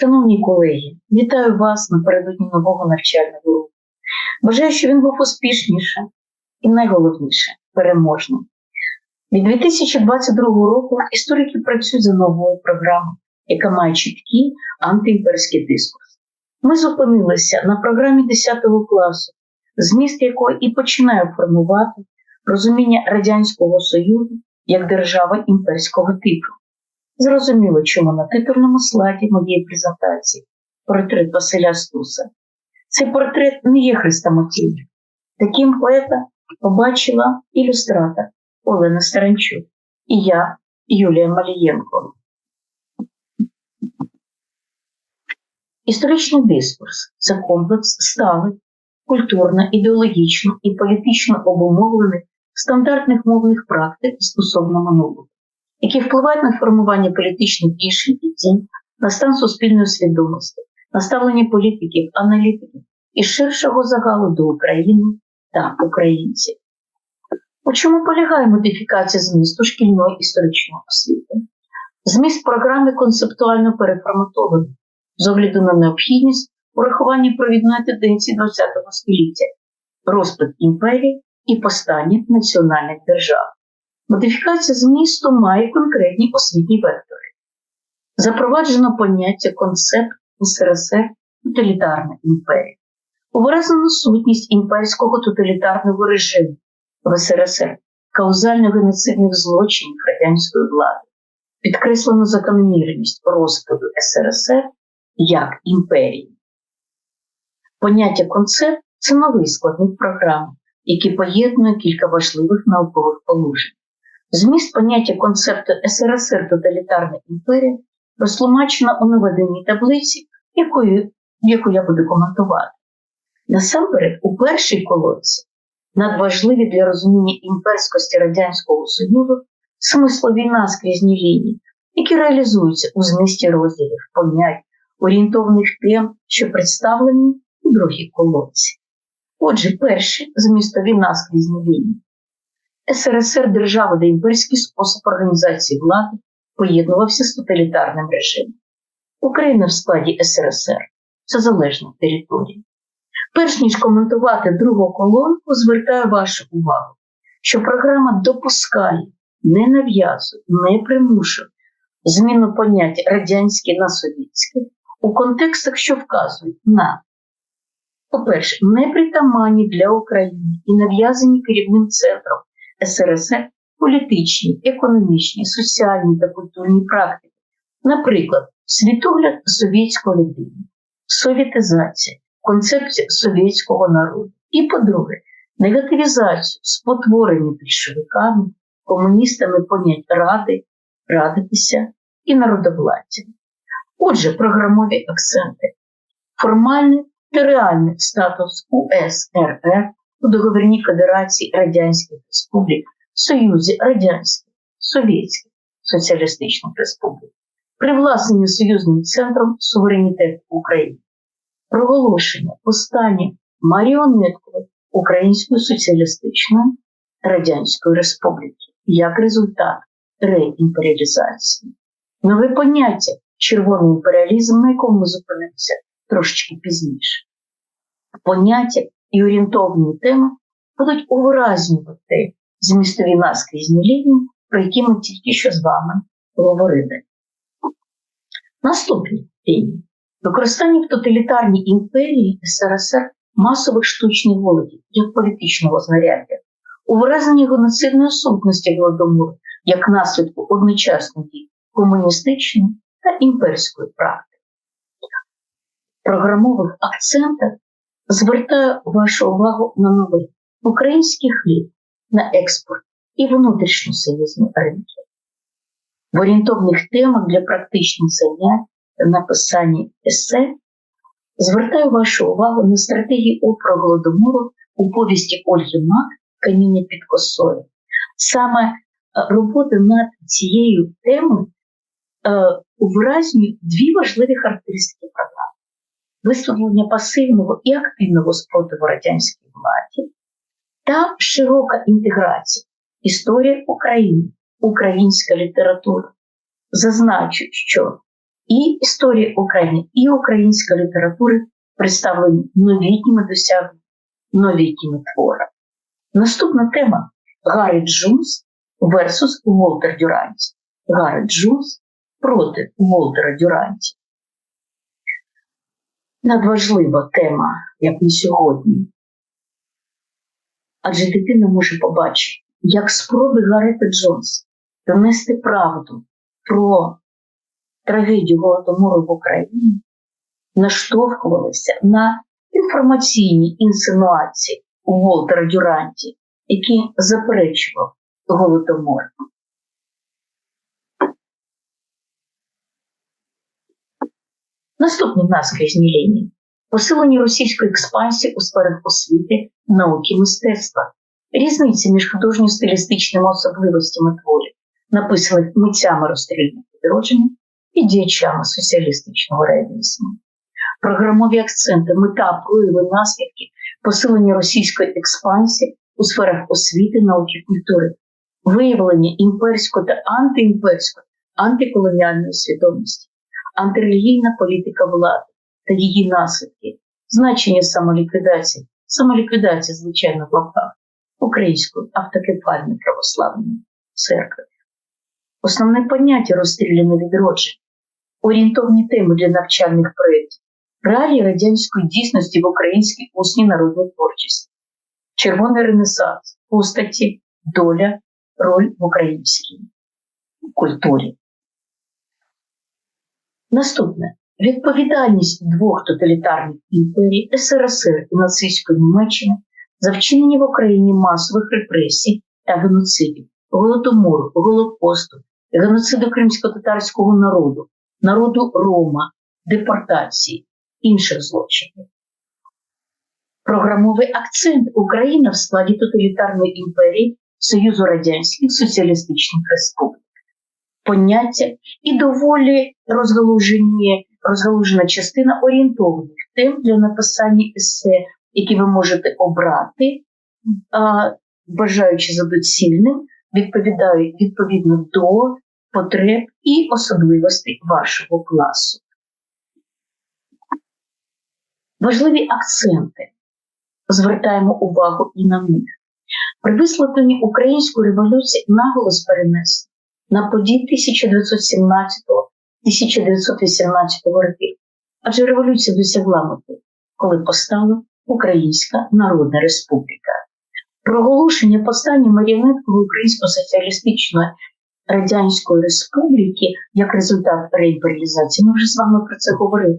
Шановні колеги, вітаю вас напередодні нового навчального року. Бажаю, щоб він був успішніше і найголовніше переможним. Від 2022 року історики працюють за новою програмою, яка має чіткий антиімперський дискурс. Ми зупинилися на програмі 10 класу, зміст якої і починає формувати розуміння Радянського Союзу як держави імперського типу. Зрозуміло, чому на титульному слайді моєї презентації портрет Василя Стуса. Цей портрет не є хрестоматійним. Таким поета побачила ілюстратор Олена Старанчук і я, Юлія Малієнко. Історичний дискурс це комплекс сталих, культурно, ідеологічно і політично обумовлених стандартних мовних практик стосовно минулого які впливають на формування політичних рішень і дій, на стан суспільної свідомості, на ставлення політиків, аналітиків і ширшого загалу до України та українців. У чому полягає модифікація змісту шкільної історичної освіти? Зміст програми концептуально переформатований з огляду на необхідність урахування провідної тенденції ХХ століття, розпад імперії і постання національних держав. Модифікація змісту має конкретні освітні вектори. Запроваджено поняття концепт СРСР тоталітарна імперія, увиразено сутність імперського тоталітарного режиму в СРСР, каузально-геноцидних злочинів радянської влади, підкреслено закономірність розпаду СРСР як імперії. Поняття концепт це новий складник програми, який поєднує кілька важливих наукових положень. Зміст поняття концепту СРСР тоталітарна імперія розтлумачено у наведеній таблиці, якою, яку я буду коментувати. Насамперед, у першій колонці надважливі для розуміння імперськості Радянського Союзу смислові наскрізні лінії, які реалізуються у змісті розділів понять, орієнтовних тем, що представлені у другій колонці. Отже, перші змістові наскрізні лінії СРСР держава де імперський спосіб організації влади поєднувався з тоталітарним режимом. Україна в складі СРСР це залежна територія. Перш ніж коментувати другу колонку, звертаю вашу увагу, що програма допускає, не нав'язує, не примушує зміну понять радянське на совєтське у контекстах, що вказують на, по-перше, непритаманні для України і нав'язані керівним центром СРСР політичні, економічні, соціальні та культурні практики, наприклад, світогляд совєтської людини, совєтизація, концепція совєтського народу. І, по-друге, негативізацію, спотворення більшовиками, комуністами понять ради, радитися і народовладдя. Отже, програмові акценти, формальний та реальний статус УСРР у договірній Федерації Радянських Республік, Союзі Радянських, Совєтських Соціалістичних Республік, привласнення союзним центром суверенітету України, проголошення останнє маріонеткової Української Соціалістичної Радянської Республіки як результат реімперіалізації. Нове поняття червоний імперіалізм, на якому ми зупинимося трошечки пізніше. Поняття і орієнтовні теми будуть увиразнювати змістові наскрізні лінії, про які ми тільки що з вами говорили. Наступні лінії. Використання в тоталітарній імперії СРСР масових штучних голодів як політичного знаряддя, увираження геноцидної сутності голодомору як наслідку одночасної комуністичної та імперської практики. Програмових акцентах Звертаю вашу увагу на новий український хліб на експорт і внутрішньосоюзні ринки. В орієнтовних темах для практичних занять та написання есе звертаю вашу увагу на стратегії опору голодомору у повісті Ольги Мак Каміння під косою. Саме е, роботи над цією темою е, увиразнюють дві важливі характеристики програми висловлення пасивного і активного спротиву радянській владі та широка інтеграція історія України, українська література. Зазначу, що і історії України, і української літератури представлені новітніми досягненнями, новітніми творами. Наступна тема Гаррі Джунс versus Волтер Дюранті. Гаррі Джунс проти Волтера Дюранті. Надважлива тема, як на сьогодні. Адже дитина може побачити, як спроби Гарета Джонса донести правду про трагедію Голодомору в Україні наштовхувалися на інформаційні інсинуації у Волтера Дюранті, який заперечував Голодомор. Наступні наскрізні лінії. Посилення російської експансії у сферах освіти, науки, мистецтва, різниці між художньо-стилістичними особливостями творів, написаних митцями розстрільного відродження і діячами соціалістичного реалізму. Програмові акценти, мета, прояви, наслідки, посилення російської експансії у сферах освіти, науки, культури, виявлення імперської та антиімперської, антиколоніальної свідомості, антирелігійна політика влади та її наслідки, значення самоліквідації, самоліквідація, звичайно, в лапках Української автокефальної православної церкви. Основне поняття розстріляне відродження, орієнтовні теми для навчальних проєктів, реалії радянської дійсності в українській усній народній творчості, червоний ренесанс, постаті, доля, роль в українській культурі. Наступне відповідальність двох тоталітарних імперій СРСР і нацистської Німеччини за вчинення в Україні масових репресій та геноцидів, голодомору, голокосту, геноциду кримсько-татарського народу, народу Рома, депортації, інших злочинів. Програмовий акцент Україна в складі тоталітарної імперії Союзу Радянських Соціалістичних Республік. Поняття і доволі розгалужені, розгалужена частина орієнтованих тем для написання есе, які ви можете обрати, бажаючи за доцільним, відповідають відповідно до потреб і особливостей вашого класу. Важливі акценти. Звертаємо увагу і на них. При висвітленні української революції наголос перенесли на події 1917-1918 років, адже революція досягла мети, коли постала Українська Народна Республіка. Проголошення повстання маріонеткової Українсько-Соціалістичної Радянської Республіки як результат реімперіалізації, ми вже з вами про це говорили.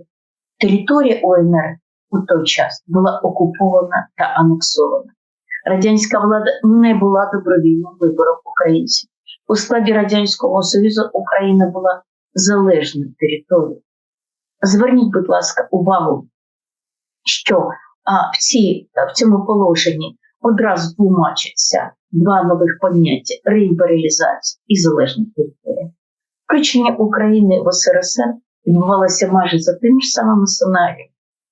Територія УНР у той час була окупована та анексована. Радянська влада не була добровільним вибором українців. У складі Радянського Союзу Україна була залежною територією. Зверніть, будь ласка, увагу, що а, в, цій, в цьому положенні одразу тлумачаться два нових поняття реімперіалізація і залежна територія. Включення України в СРСР відбувалося майже за тими ж самими сценаріями,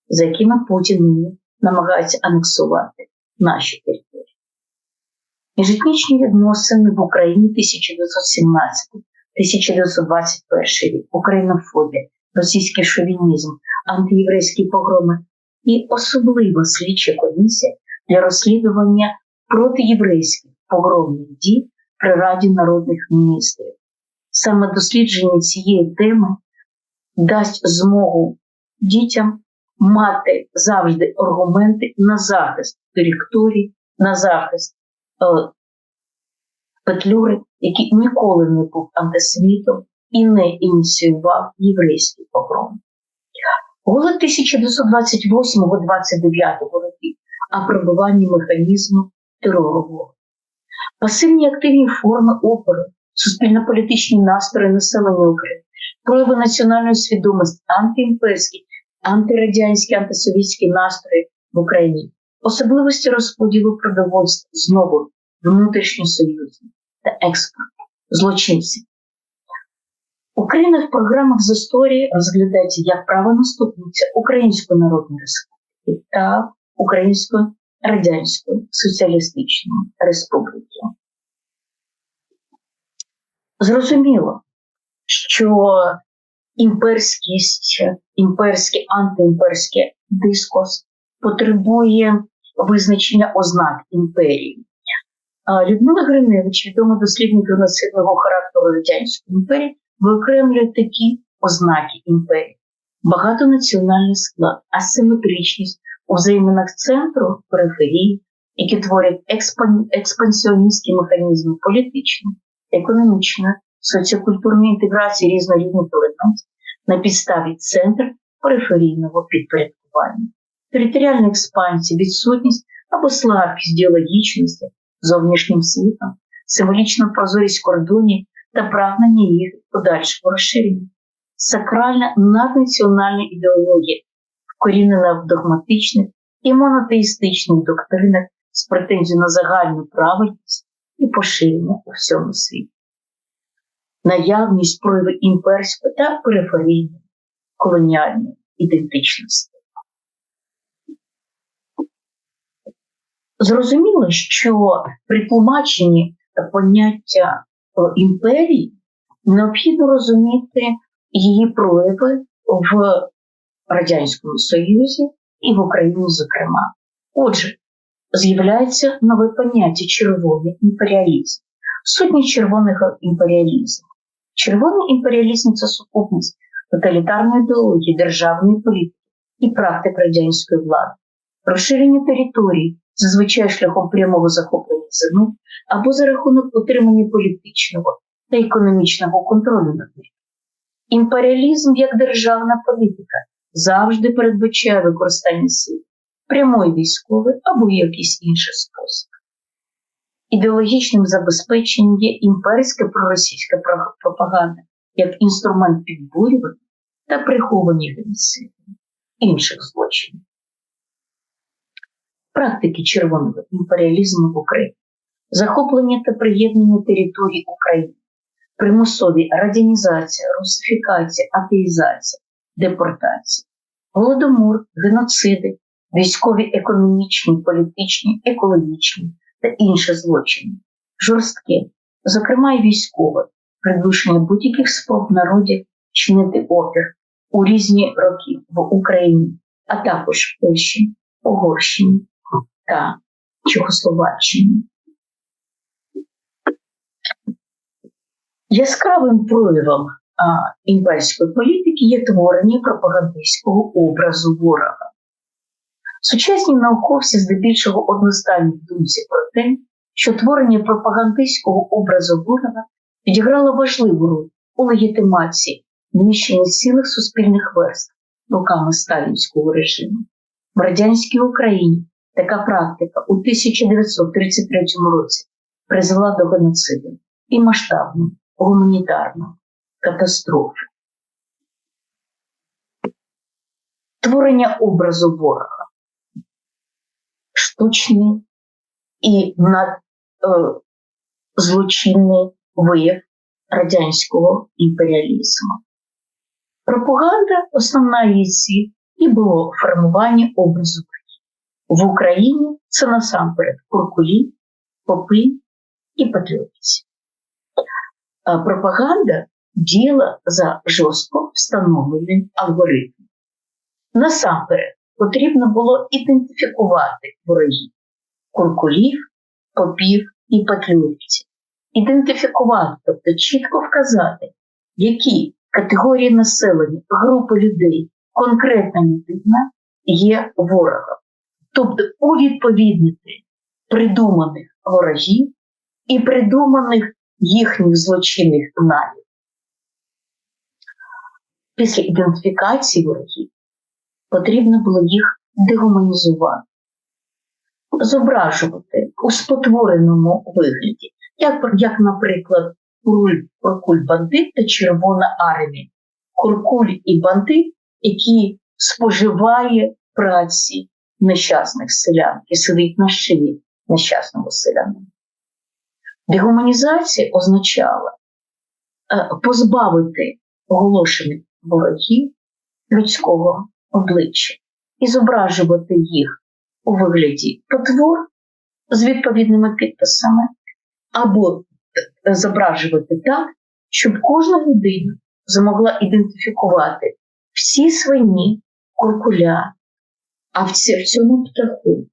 за якими Путін намагається анексувати наші території. Міжетнічні відносини в Україні 1917-1921 рік, Українофобія, російський шовінізм, антиєврейські погроми і особлива слідча комісія для розслідування протиєврейських погромних дій при Раді народних міністрів. Саме дослідження цієї теми дасть змогу дітям мати завжди аргументи на захист директорії, на захист Петлюри, який ніколи не був антисемітом і не ініціював єврейський погром. Голод 1928-29 років апробування механізму терору. Пасивні активні форми опору, суспільно-політичні настрої населення України, прояви національної свідомості, антиімперські, антирадянські, антисовітські настрої в Україні, особливості розподілу продовольства знову внутрішньосоюзні та експорт, злочинці. Україна в програмах з історії розглядається як правонаступниця Української Народної Республіки та Української Радянської Соціалістичної Республіки. Зрозуміло, що імперськість, імперський антиімперський дискурс потребує визначення ознак імперії. Людмила Гриневич, відома дослідник геноцидного характеру Радянської імперії, виокремлює такі ознаки імперії: багатонаціональний склад, асиметричність у взаєминах центру периферії, які творять експан... експансіоністські механізми політичної, економічної, соціокультурної інтеграції різнорідних елементів на підставі центру периферійного підпорядкування, територіальна експансія, відсутність або слабкість діалогічності зовнішнім світом, символічна прозорість кордонів та прагнення їх подальшого розширення, сакральна наднаціональна ідеологія, вкорінена в догматичних і монотеїстичних доктринах з претензією на загальну правильність і поширення у всьому світі, наявність прояви імперської та периферійної колоніальної ідентичності. Зрозуміло, що при тлумаченні поняття імперії необхідно розуміти її прояви в Радянському Союзі і в Україні, зокрема. Отже, з'являється нове поняття червоний імперіалізм, сутність червоного імперіалізму. Червоний імперіалізм це сукупність тоталітарної ідеології, державної політики і практик радянської влади, розширення території, зазвичай шляхом прямого захоплення земель або за рахунок отримання політичного та економічного контролю над ним. Імперіалізм як державна політика завжди передбачає використання сил, прямої військової або якийсь інший спосіб. Ідеологічним забезпеченням є імперська проросійська пропаганда як інструмент підбурювання та приховання геноциду інших злочинів. Практики червоного імперіалізму в Україні, захоплення та приєднання територій України, примусові радянізація, русифікація, атеїзація, депортація, голодомор, геноциди, військові, економічні, політичні, екологічні та інші злочини, жорстке, зокрема й військове, придушення будь-яких спроб народів чинити опір у різні роки в Україні, а також Польщі, Угорщині та Чехословаччині. Яскравим проявом імперської політики є творення пропагандистського образу ворога. Сучасні науковці здебільшого одностайні думці про те, що творення пропагандистського образу ворога відіграло важливу роль у легітимації знищення цілих суспільних верств руками сталінського режиму. В радянській Україні така практика у 1933 році призвела до геноциду і масштабної гуманітарної катастрофи. Творення образу ворога, штучний і е, злочинний вияв радянського імперіалізму. Пропаганда основна її ціль і було формування образу в Україні це насамперед куркулі, попи і патріотці. Пропаганда діяла за жорстко встановленим алгоритмом. Насамперед потрібно було ідентифікувати ворогів куркулів, попів і патріотців. Ідентифікувати, тобто чітко вказати, які категорії населення, групи людей, конкретна людина є ворогом. Тобто увідповіднити придуманих ворогів і придуманих їхніх злочинних намірів. Після ідентифікації ворогів потрібно було їх дегуманізувати, зображувати у спотвореному вигляді, як, як наприклад, куркуль бандит та Червона армія, куркуль і бандит, які споживає праці нещасних селян і сидить на шиї нещасного селянина. Дегуманізація означала е, позбавити оголошених ворогів людського обличчя і зображувати їх у вигляді потвор з відповідними підписами, або е, зображувати так, щоб кожна людина змогла ідентифікувати всі свині, куркуля, а в цьому птаху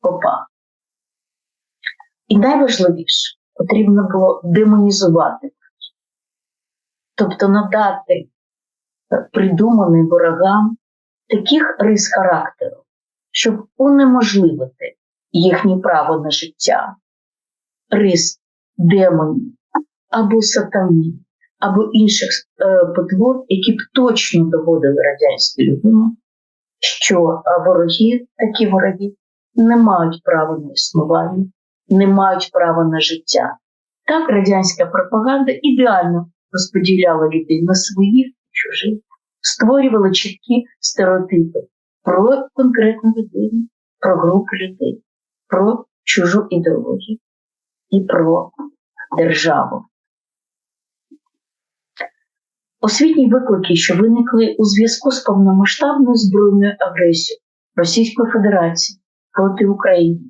попа. І найважливіше потрібно було демонізувати, тобто надати придуманим ворогам таких рис характеру, щоб унеможливити їхнє право на життя, рис демонів або сатанів, або інших е, потвор, які б точно доводили радянській людині, що е, вороги, такі вороги, не мають права на існування, не мають права на життя. Так радянська пропаганда ідеально розподіляла людей на своїх і чужих, створювала чіткі стереотипи про конкретну людину, про групу людей, про чужу ідеологію і про державу. Освітні виклики, що виникли у зв'язку з повномасштабною збройною агресією Російської Федерації проти України.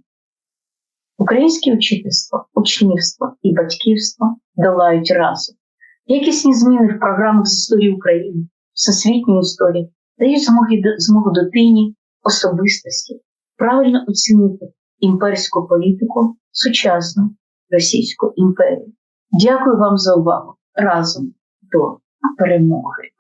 Українське учительство, учнівство і батьківство долають разом. Якісні зміни в програмах з історії України, всесвітньої історії дають змоги, змогу дитині, особистості правильно оцінити імперську політику сучасної Російської імперії. Дякую вам за увагу. Разом до après mourir.